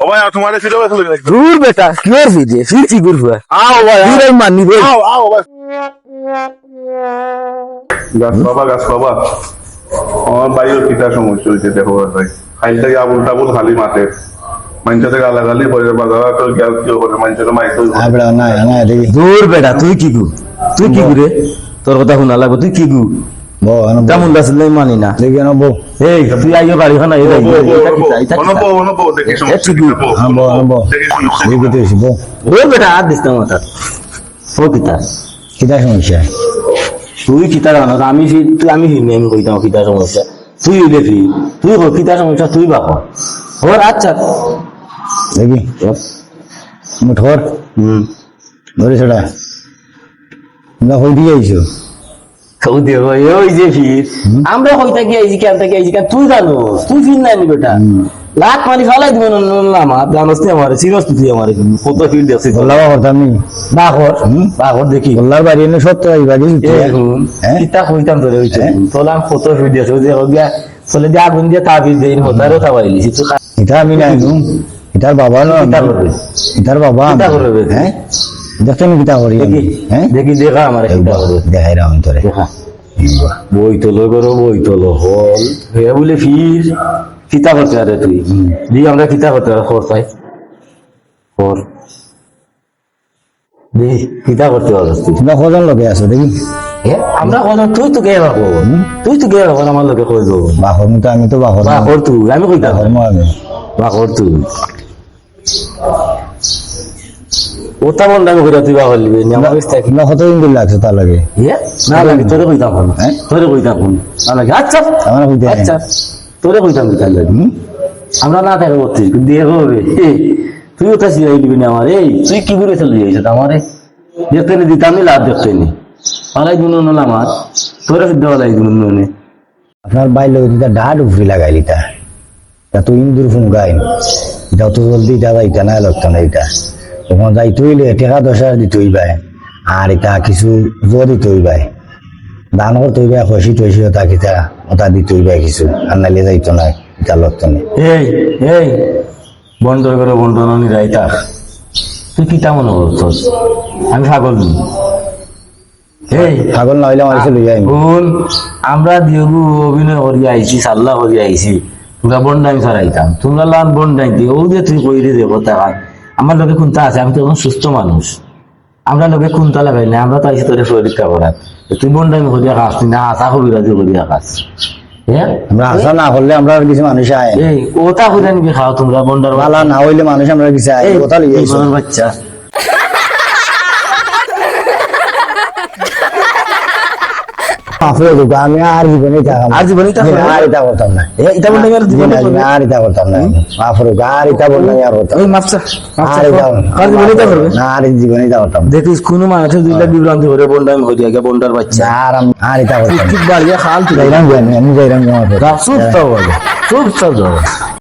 ভাই তোমার ফিরে দূর বেটা কি আর ফিরে ফির কি গুর আও ভাই ফির আমি মানি রে আও আও ভাই গাছ বাবা গাছ বাবা আমার বাইরেও কিতা সমস্যা হয়েছে দেখো ভাই খাইল থেকে আবুল টাবুল খালি মাঠে মানুষের থেকে গালাগালি করে বাজার তো গ্যাস কেউ করে মানুষের মাইতো আমরা না না দেখি দূর বেটা তুই কি গু? তুই কি গুরে তোর কথা শোনা লাগবে তুই কি গু? তেমন দাসিল মানি না। দেখি আনো বো এই তুই আইও বাড়ি খানা এই দেখি। বো, হ্যাঁ ওই বেটা আর দিস না মাথা। ও কিতা কিতা সমস্যা? তুই কিতা জানো আমি তুই আমি হিনে আমি কইতাম কিতা সমস্যা। তুই হইলে ফি তুই কই কিতা সমস্যা তুই বাপ ওর আচ্ছা। দেখি। মুঠর হুম। ধরে সেটা তোমরা হই দিয়ে আইছো। ওই যে ফির আমরা হইতা কি আইছি কেন থেকে আইছি কেন? তুই জানো তুই ফির নাই বেটা লাখ মারি ফেলাই দিব না আমার জানোস তুই আমার সিরিয়াস তুই আমার কত ফিল করতাম নি বাঘর বাঘর দেখি। গোল্লার বাড়ি এনে সত্য এই বাড়ি হ্যাঁ? কিতা কইতাম তোরে হইছে হ্যাঁ? কত ফিল দেখছিস যে গিয়া চলে দিয়ে আগুন দিয়ে তাবিজ দেই হতারও তাবাইলি তুই এটা আমি নাই নু এটার বাবা না কিতা করবে? এটার বাবা? হ্যাঁ? আমি কিতা করি দেখি হ্যাঁ দেখি দেখা আমার দেখাই রাম তোরে বই তোলো করো বই তোলো হল। হে বলে ফির কিতা করতে আরে তুই? দি আমরা কিতা করতে খর পাই। খর দি কিতা করতে পারস তুই? তোমরা কজন লোকে আছো দেখি। আমরা কথা তুই তো গে রাখো তুই তো গে রাখো আমার লোকে কই দেবো বাহর মতো আমি তো বাহর বা কর তুই আমি কইতা। বাহর তুই ওটা মন করে তুই নি আমার লাগছে তার লাগে। না লাগে তোরে হ্যাঁ? তোরে না লাগে আচ্ছা। আমার আচ্ছা। তোরে আমরা না দিয়ে হবে তুই ওটা সিরাই দিবি না আমার। এই তুই কি করে চলে আমারে? দেখতে নি দিতাম লাভ দেখতে নি। পালাই গুণ নল আমার তোরে গুণ নে। আপনার উফরি লাগাইলি তা তা তো ইন্দুর ফোন গাইন এটা তো জলদি যাবা এটা না লাগতো না এটা। তখন যাই তৈলে টেকা দশ হাজার দিতে হইবাই আর এটা কিছু জোর দিতে হইবাই দান করতে হইবাই খসি টসি ওটা কিতা ওটা দিতে হইবাই কিছু আর নাইলে যাইতো না এটা লাগতো না এই এই বন্ধ করে বন্ধ ননি রাইতা তুই কি তেমন করছস আমি ছাগল নি? এই ছাগল না হইলে কাছে লইয়া বোন আমরা দিয়েগু অভিনয় করি আইছি সাল্লা করি আইছি তোমরা বন্ডাই ছাড়াইতাম তোমরা লান বন্ডাই দিয়ে ও যে তুই কইরে দেবো টাকা আমার লোকে খুনতা আছে আমি তো এখন সুস্থ মানুষ। আমরা লোকে খুনতা লাগাই না আমরা তো আইসি তোরে পরীক্ষা করার তুই বন্ডাই করিয়া খাস তুই না আশা কবিরাজি করিয়া খাস কাজ আমরা আশা না করলে আমরা কিছু মানুষ আয়। ওটা কোথায় নিবি খাও তোমরা বন্ডার মালা না হইলে মানুষ আমরা কিছু আয়। ওটা। ইমানের বাচ্চা। মাফরে ঢুকা, আমি আর জীবনে। আর জীবনে? আর এটা করতাম না এটা বললে আর জীবনে? আর এটা করতাম না মাফরে আর এটা বললে আর করতাম ওই মাপসা আর এটা আর জীবনে এটা করবে না আর জীবনে এটা করতাম দেখিস কোনো মানুষের দুইটা বিভ্রান্তি করে বন্ডাই যায় বন্ডার বাচ্চা। আর আর এটা করতাম ঠিক বাড়িয়ে খাল তুই যাইরাম আমি যাইরাম জমা চুপ তো চুপ চুপ